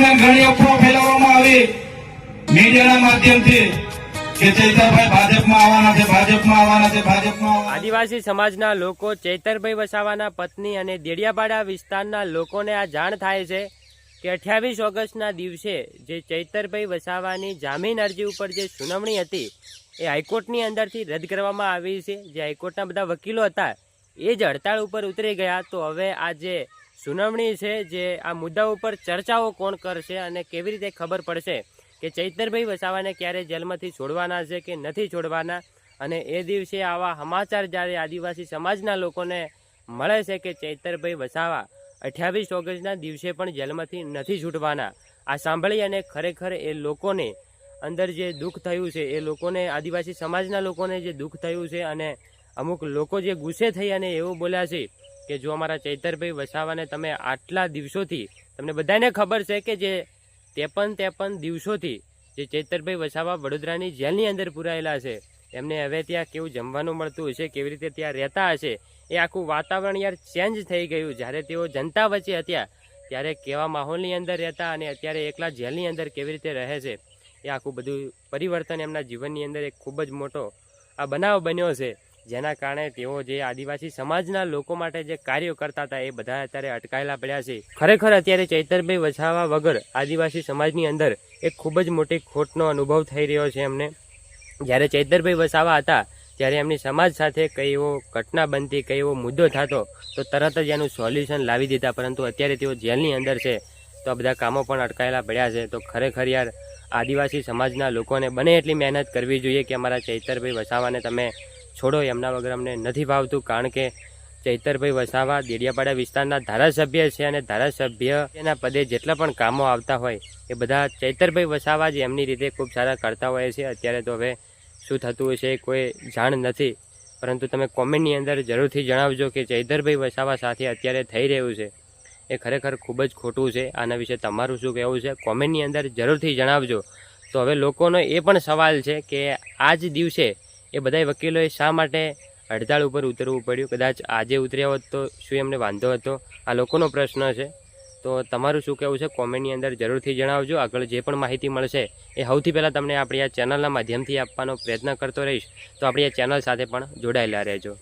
દરમિયાન ઘણી અફવા ફેલાવવામાં આવી. મીડિયાના માધ્યમથી આદિવાસી સમાજના લોકો ચૈતરભાઈ વસાવાના પત્ની અને દેડિયાપાડા વિસ્તારના લોકોને આ જાણ થાય છે કે અઠ્યાવીસ ઓગસ્ટના દિવસે જે ચૈતરભાઈ વસાવાની જામીન અરજી ઉપર જે સુનાવણી હતી, એ હાઈકોર્ટની અંદરથી રદ કરવામાં આવી છે. જે હાઈકોર્ટના બધા વકીલો હતા, એ જ હડતાળ ઉપર ઉતરી ગયા. તો હવે આ જે સુનાવણી છે જે આ મુદ્દા ઉપર ચર્ચાઓ કોણ કરશે અને કેવી રીતે ખબર પડશે કે ચૈતરભાઈ વસાવાને ક્યારે જેલમાંથી છોડવાના છે કે નથી છોડવાના? અને એ દિવસે આવા સમાચાર જ્યારે આદિવાસી સમાજના લોકોને મળે છે કે ચૈતરભાઈ વસાવા અઠ્યાવીસ ઓગસ્ટના દિવસે પણ જેલમાંથી નથી છૂટવાના? આ સાંભળી અને ખરેખર એ લોકોને અંદર જે દુઃખ થયું છે, એ લોકોને, આદિવાસી સમાજના લોકોને જે દુઃખ થયું છે અને અમુક લોકો જે ગુસ્સે થઈ અને એવું બોલ્યા છે કે જો અમારા ચૈતરભાઈ વસાવાને તમે આટલા દિવસોથી, તમને બધાને ખબર છે કે જે ત્રેપન ત્રેપન દિવસોથી જે ચૈતરભાઈ વસાવા વડોદરાની જેલની અંદર પુરાયેલા છે, એમને હવે ત્યાં કેવું જમવાનું મળતું હશે, કેવી રીતે ત્યાં રહેતા હશે, એ આખું વાતાવરણ યાર ચેન્જ થઈ ગયું. જ્યારે તેઓ જનતા વચ્ચે હતા, ત્યારે કેવા માહોલની અંદર રહેતા અને અત્યારે એકલા જેલની અંદર કેવી રીતે રહે છે, એ આખું બધું પરિવર્તન એમના જીવનની અંદર એક ખૂબ જ મોટો આ બનાવ બન્યો છે. જેના કારણે તેઓ જે આદિવાસી સમાજના લોકો માટે જે કાર્યો કરતા હતા, એ બધા અત્યારે અટકાયેલા પડ્યા છે. ખરેખર અત્યારે ચૈતરભાઈ વસાવા વગર આદિવાસી સમાજની અંદર એક ખૂબ જ મોટી ખોટનો અનુભવ થઈ રહ્યો છે એમને. જ્યારે ચૈતરભાઈ વસાવા હતા, ત્યારે એમની સમાજ સાથે કઈ એવો ઘટના બનતી, કઈ એવો મુદ્દો થતો, તો તરત જ એનું સોલ્યુશન લાવી દીધા, પરંતુ અત્યારે તેઓ જેલની અંદર છે, તો આ બધા કામો પણ અટકાયેલા પડ્યા છે. તો ખરેખર યાર, આદિવાસી સમાજના લોકોને બને એટલી મહેનત કરવી જોઈએ કે અમારા ચૈતરભાઈ વસાવાને તમે છોડો એમના વગર અમને નથી ભાવતું, કારણ કે ચૈતરભાઈ વસાવા દેડિયાપાડા વિસ્તારના ધારાસભ્ય છે અને ધારાસભ્ય એના પદે જેટલા પણ કામો આવતા હોય એ બધા ચૈતરભાઈ વસાવા જ એમની રીતે ખૂબ સારા કરતા હોય છે. અત્યારે તો હવે શું થતું હશે કોઈ જાણ નથી. પરંતુ તમે કોમેન્ટની અંદર જરૂરથી જણાવજો કે ચૈતરભાઈ વસાવા સાથે અત્યારે થઈ રહ્યું છે. એ ખરેખર ખૂબ જ ખોટું છે. આના વિશે તમારું શું કહેવું છે? કોમેન્ટની અંદર જરૂરથી જણાવજો. તો હવે લોકોનો એ પણ સવાલ છે કે આ જ દિવસે એ બધા વકીલોએ શા માટે હડતાળ ઉપર ઉતરવું પડ્યું? કદાચ આજે ઉતર્યા હોત તો શું એમને વાંધો હતો? આ લોકોનો પ્રશ્ન છે. તો તમારું શું કહેવું છે? કોમેન્ટની અંદર જરૂરથી જણાવજો. આગળ જે પણ માહિતી મળશે એ સૌથી પહેલાં તમને આપણી આ ચેનલના માધ્યમથી આપવાનો પ્રયત્ન કરતો રહીશ. તો આપણી આ ચેનલ સાથે પણ જોડાયેલા રહેજો.